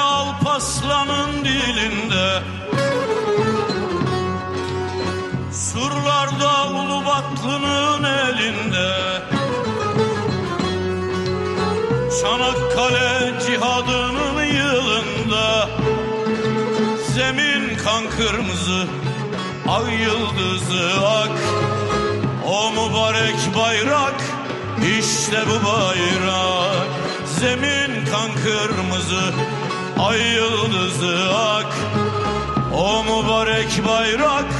alpaslanın dilinde. Surlarda Ulubatlı'nın elinde. Çanakkale cihadının yılında. Zemin kan kırmızı, ay yıldızı ak. O mübarek bayrak, işte bu bayrak. Zemin kan kırmızı, Ay yıldızı ak O mübarek bayrak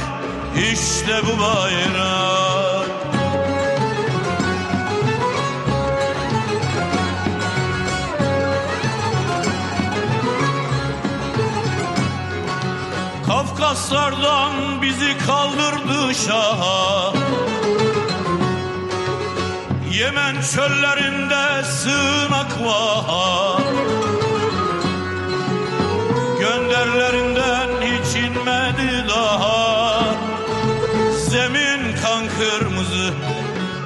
işte bu bayrak. Kafkaslardan bizi kaldırdı şaha. Yemen çöllerinde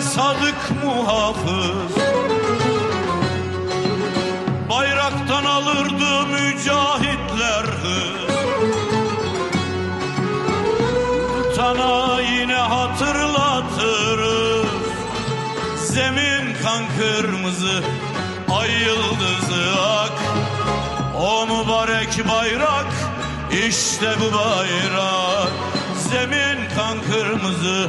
sadık muhafız. Bayraktan alırdı mücahitler hız. Sana yine hatırlatırız. Zemin kan kırmızı Ay yıldızı ak. O mübarek bayrak işte bu bayrak. Zemin kan kırmızı